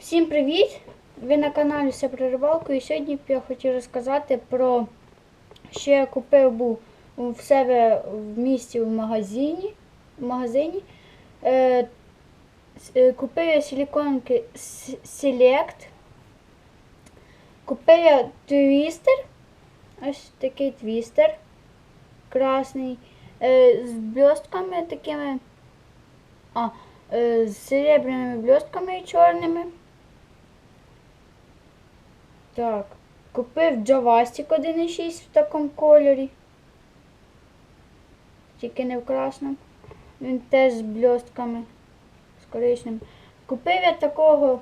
Всім привіт! Ви на каналі Все про рибалку і сьогодні я хотів розказати про що я купив був в себе в місті в магазині. В магазині. Е, е, купив я силіконки Select. Купив я твістер. Ось такий твістер. Красний. Е, з блістками такими. А, е, з серебряними блістками і чорними. Так. Купив Джавастик 1.6 в такому кольорі. Тільки не в красному. Він теж з блістками. З коричневим. Купив я такого.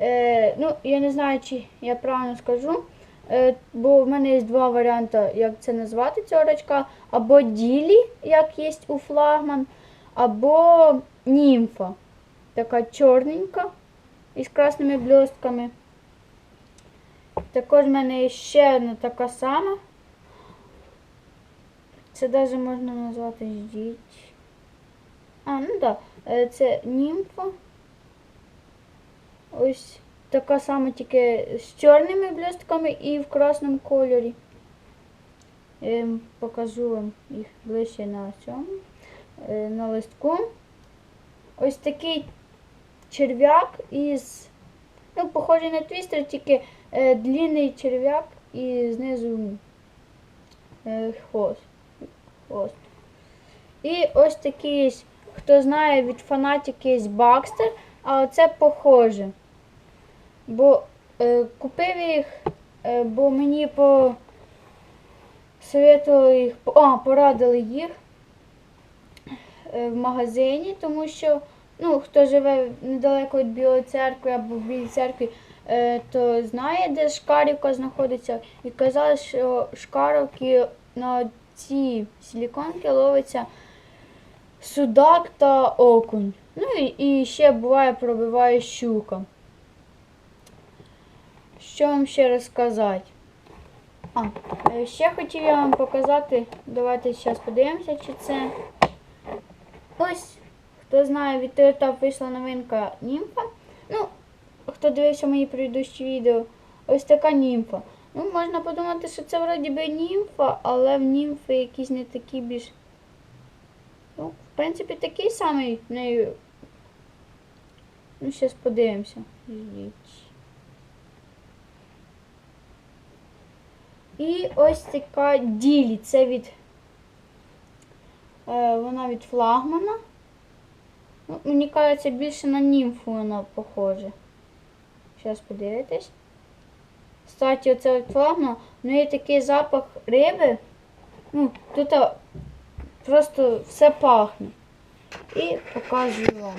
Е, ну, я не знаю, чи я правильно скажу. Е, бо в мене є два варіанти, як це назвати цього рачка. Або ділі, як є у флагман, або німфа. Така чорненька із красними блістками. Також в мене є ще одна така сама. Це навіть можна назвати ждіть. А, ну так, да. це німфа. Ось така сама, тільки з чорними блістками і в красному кольорі. Я покажу вам їх ближче на цьому, е, на листку. Ось такий черв'як із, ну, похожий на твістер, тільки е, длинний черв'як і знизу е, хвост. хвост. І ось такий, хто знає від фанатики є Бакстер, а оце похоже. Бо е, купив їх, е, бо мені по советували їх, а, порадили їх е, в магазині, тому що ну, хто живе недалеко від Білої церкви або в Білій церкві, е, то знає, де Шкарівка знаходиться. І казали, що Шкарівки на ці силіконки ловиться судак та окунь. Ну і, і ще буває пробиває щука. Що вам ще розказати? А, е, ще хотів я вам показати. Давайте зараз подивимося, чи це. Ось, хто знає, від Тертап вийшла новинка німфа. Ну, хто дивився мої предыдущі відео, ось така німфа. Ну, можна подумати, що це вроді би німфа, але в німфи якісь не такі більш. Ну, в принципі, такий самий в неї. Ну, зараз подивимося. Ждіть. І ось така ділі. Це від. Е, вона від флагмана. Ну, мені кажеться, більше на німфу вона похожа. Зараз подивитесь. Кстати, оце від флагмана, в неї такий запах риби. Ну, тут просто все пахне. І показую вам.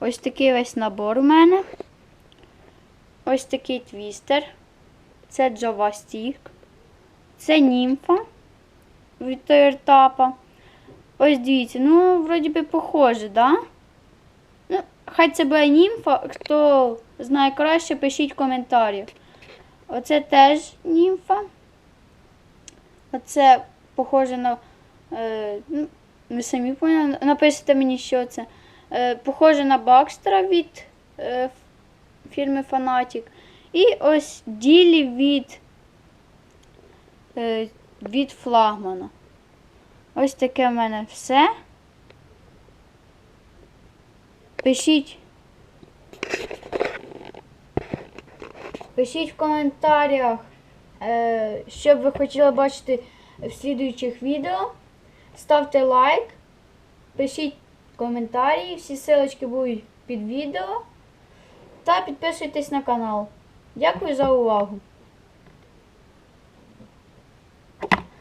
Ось такий весь набор у мене. Ось такий твістер. Це Java. Це німфа від Тойертапа. Ось дивіться, ну, вроді би похоже, да? Хай це буде німфа. Хто знає краще, пишіть коментарі. Оце теж німфа. Оце похоже на. Е, ну, ви самі поняли. Напишіть мені, що це. Е, похоже на Бакстера від е, фірми Фанатік. І ось ділі від, е, від флагмана. Ось таке в мене все. Пишіть. Пишіть в коментарях, е, що б ви хотіли бачити в слідуючих відео. Ставте лайк, пишіть коментарі, всі ссылочки будуть під відео. Та підписуйтесь на канал. Дякую за увагу!